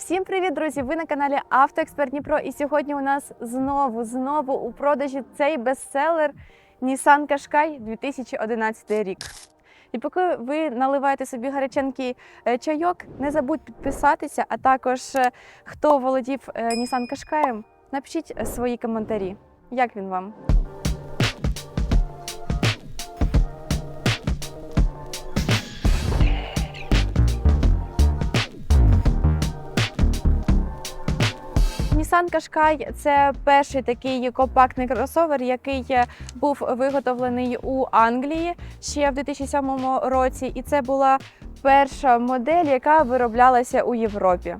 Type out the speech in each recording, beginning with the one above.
Всім привіт, друзі! Ви на каналі Автоексперт Дніпро. І сьогодні у нас знову знову у продажі цей бестселер Nissan Qashqai 2011 рік. І поки ви наливаєте собі гаряченький е, чайок, не забудь підписатися, а також е, хто володів е, Nissan Qashqai, напишіть свої коментарі. Як він вам? Nissan Qashqai – це перший такий компактний кросовер, який е, був виготовлений у Англії ще в 2007 році, і це була перша модель, яка вироблялася у Європі.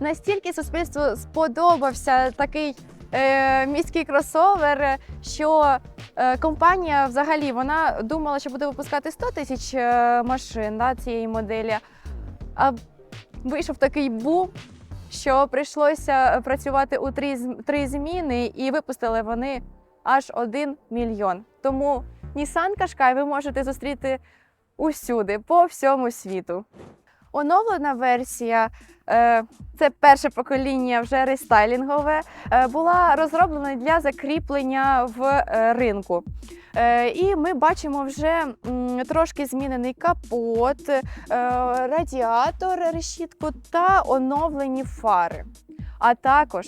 Настільки суспільству сподобався такий е, міський кросовер, що е, компанія взагалі вона думала, що буде випускати 100 тисяч е, машин да, цієї моделі. А вийшов такий бум, що прийшлося працювати у три, три зміни, і випустили вони аж один мільйон. Тому Nissan Qashqai ви можете зустріти усюди, по всьому світу. Оновлена версія, е, це перше покоління вже рестайлінгове, е, була розроблена для закріплення в е, ринку. І ми бачимо вже трошки змінений капот, радіатор, решітку та оновлені фари. А також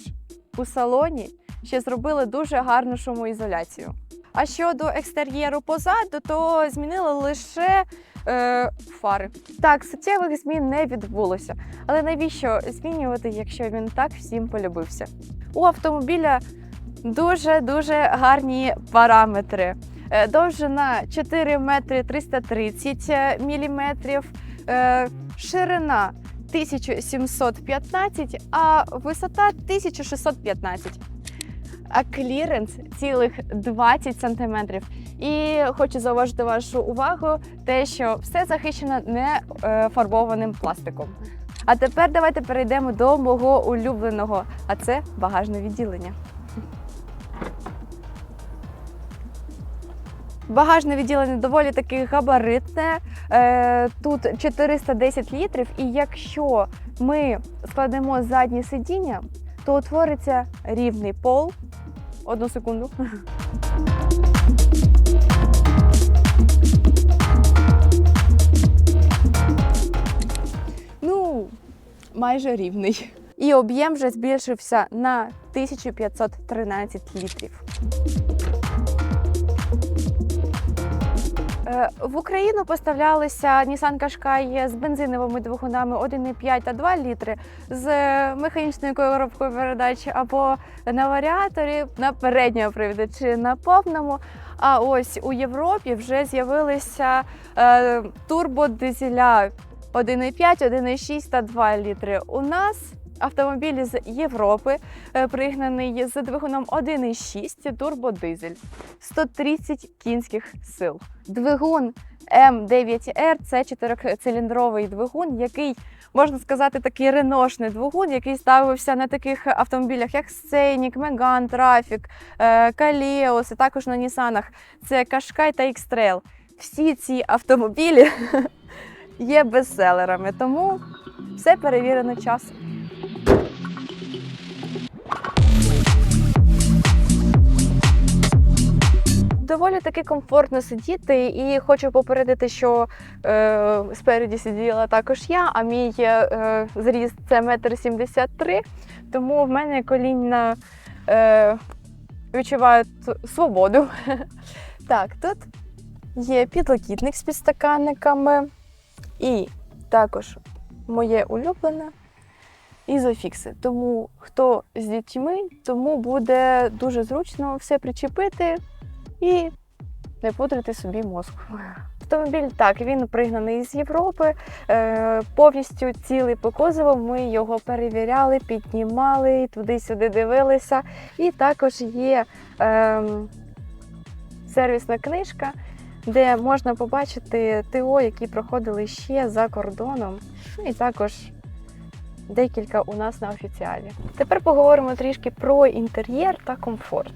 у салоні ще зробили дуже гарну шумоізоляцію. А щодо екстер'єру позаду, то змінили лише е, фари. Так, суттєвих змін не відбулося. Але навіщо змінювати, якщо він так всім полюбився? У автомобіля дуже дуже гарні параметри. Е, Довжина 4 метри 330 міліметрів, е, ширина 1715, а висота 1615. А кліренс цілих 20 сантиметрів. І хочу зауважити вашу увагу, те, що все захищено не е, фарбованим пластиком. А тепер давайте перейдемо до мого улюбленого, а це багажне відділення. Багажне відділення доволі таки габаритне. Е, Тут 410 літрів, і якщо ми складемо заднє сидіння, то утвориться рівний пол. Одну секунду. Ну, майже рівний. І об'єм вже збільшився на 1513 літрів. В Україну поставлялися Nissan Qashqai з бензиновими двигунами 1,5 та 2 літри з механічною коробкою передач або на варіаторі на передньому приводі чи на повному. А ось у Європі вже з'явилися е, турбодизеля 1,5, 1,6 та 2 літри. У нас автомобілі з Європи е, пригнаний з двигуном 1,6 турбодизель 130 кінських сил. Двигун М9Р це чотирициліндровий двигун, який можна сказати такий реношний двигун, який ставився на таких автомобілях, як Сценік, Меган, Трафік, Каліос, і також на Нісанах. Це Кашкай та X-Trail. Всі ці автомобілі є бестселерами, тому все перевірено часом. Доволі таки комфортно сидіти, і хочу попередити, що е, спереді сиділа також я, а мій е, зріст це метр сімдесят три, тому в мене колінна е, відчувають свободу. Так, тут є підлокітник з підстаканниками, і також моє улюблене ізофікси. Тому хто з дітьми, тому буде дуже зручно все причепити і не пудрити собі мозку. Автомобіль так, він пригнаний з Європи, е, повністю цілий по кузову. Ми його перевіряли, піднімали, туди-сюди дивилися. І також є е, сервісна книжка, де можна побачити ТО, які проходили ще за кордоном. Ну і також декілька у нас на офіціалі. Тепер поговоримо трішки про інтер'єр та комфорт.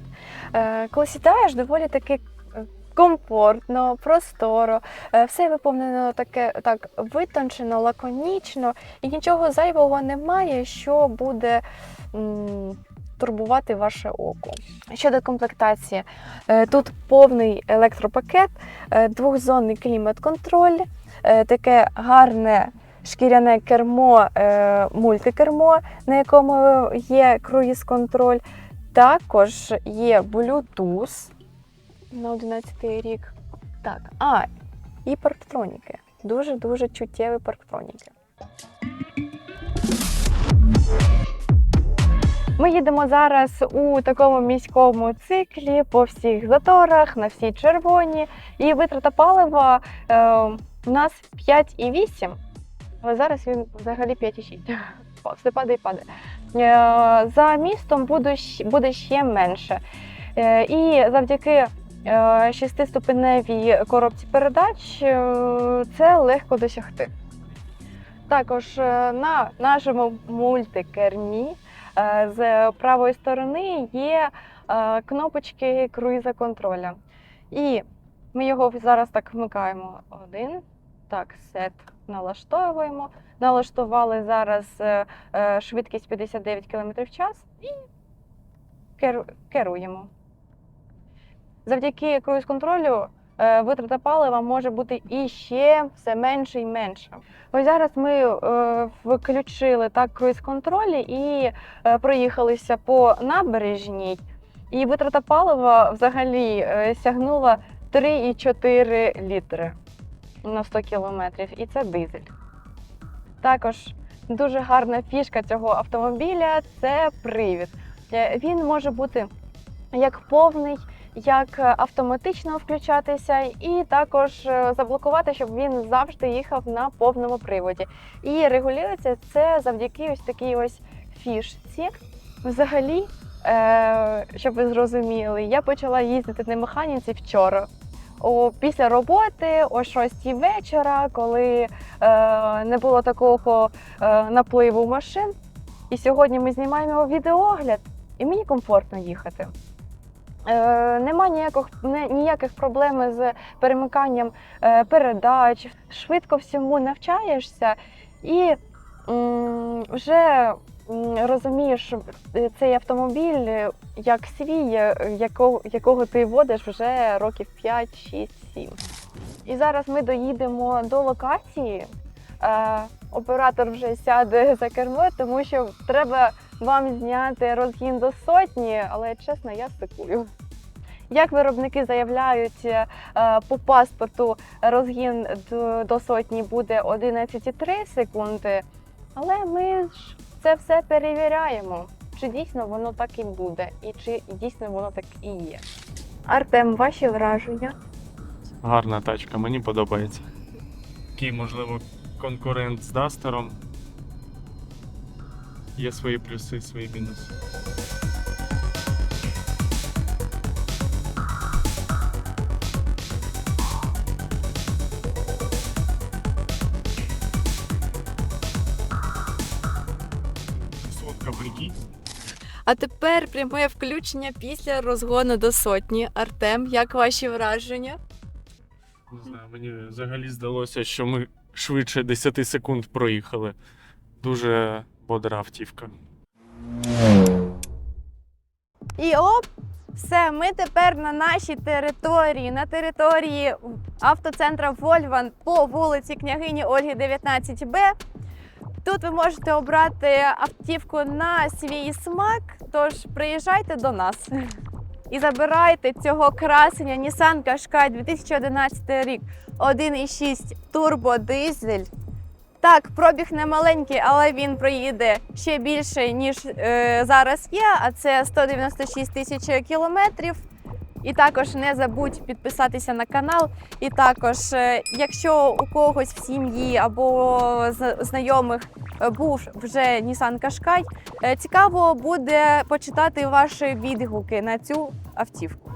Е, Коли сідаєш, доволі таки е, комфортно, просторо. Е, Все виповнено таке так витончено, лаконічно, і нічого зайвого немає, що буде м, турбувати ваше око. Щодо комплектації, тут повний електропакет, двохзонний клімат-контроль, таке гарне шкіряне кермо, е, мультикермо, на якому є круїз-контроль. Також є Bluetooth на 11 рік. Так, а, і парктроніки. Дуже-дуже чуттєві парктроніки. Ми їдемо зараз у такому міському циклі по всіх заторах, на всій червоні. І витрата палива е, у нас 5,8, але зараз він взагалі 5,6. Все падає падає. Е, за містом буде, ще менше. Е, і завдяки е, шестиступеневій коробці передач це легко досягти. Також на нашому мультикермі е, з правої сторони є кнопочки круїза контроля. І ми його зараз так вмикаємо. Один. Так, сет налаштовуємо. Налаштували зараз е, е, швидкість 59 км в час і керуємо. Завдяки круїз-контролю е, витрата палива може бути іще все менше і менше. Ось зараз ми включили так круїз-контроль і е, проїхалися по набережній, і витрата палива взагалі сягнула 3,4 літри на 100 кілометрів, і це дизель. Також дуже гарна фішка цього автомобіля це привід. Е, Він може бути як повний, як е, автоматично включатися, і також е, заблокувати, щоб він завжди їхав на повному приводі. І регулюється це завдяки ось такій ось фішці. Взагалі, щоб ви зрозуміли, я почала їздити на механіці вчора. О, після роботи о 6 вечора, коли е, не було такого е, напливу машин. І сьогодні ми знімаємо відеогляд, і мені комфортно їхати. Е, нема ніяких, ніяких проблем з перемиканням е, передач, швидко всьому навчаєшся і м, вже розумієш е, цей автомобіль е, як свій, е, якого, якого ти водиш вже років 5, 6, 7. І зараз ми доїдемо до локації. Оператор вже сяде за кермо, тому що треба вам зняти розгін до сотні, але чесно, я стикую. Як виробники заявляють, по паспорту розгін до сотні буде 11,3 секунди, але ми ж це все перевіряємо, чи дійсно воно так і буде, і чи дійсно воно так і є. Артем, ваші враження? Гарна тачка, мені подобається. Такий, можливо, конкурент з Дастером. Є свої плюси, свої мінуси. Сотка. А тепер пряме включення після розгону до сотні. Артем, як ваші враження? Не знаю, мені взагалі здалося, що ми швидше 10 секунд проїхали. Дуже бодра автівка. І оп! Все, ми тепер на нашій території, на території автоцентра Вольван по вулиці княгині Ольги 19Б. Тут ви можете обрати автівку на свій смак, тож приїжджайте до нас і забирайте цього красення Nissan Qashqai 2011 рік 1,6 турбодизель. Так, пробіг не маленький, але він проїде ще більше, ніж е, зараз є, а це 196 тисяч кілометрів. І також не забудь підписатися на канал. І також, е, якщо у когось в сім'ї або знайомих е, був вже Nissan Qashqai, е, цікаво буде почитати ваші відгуки на цю автівку.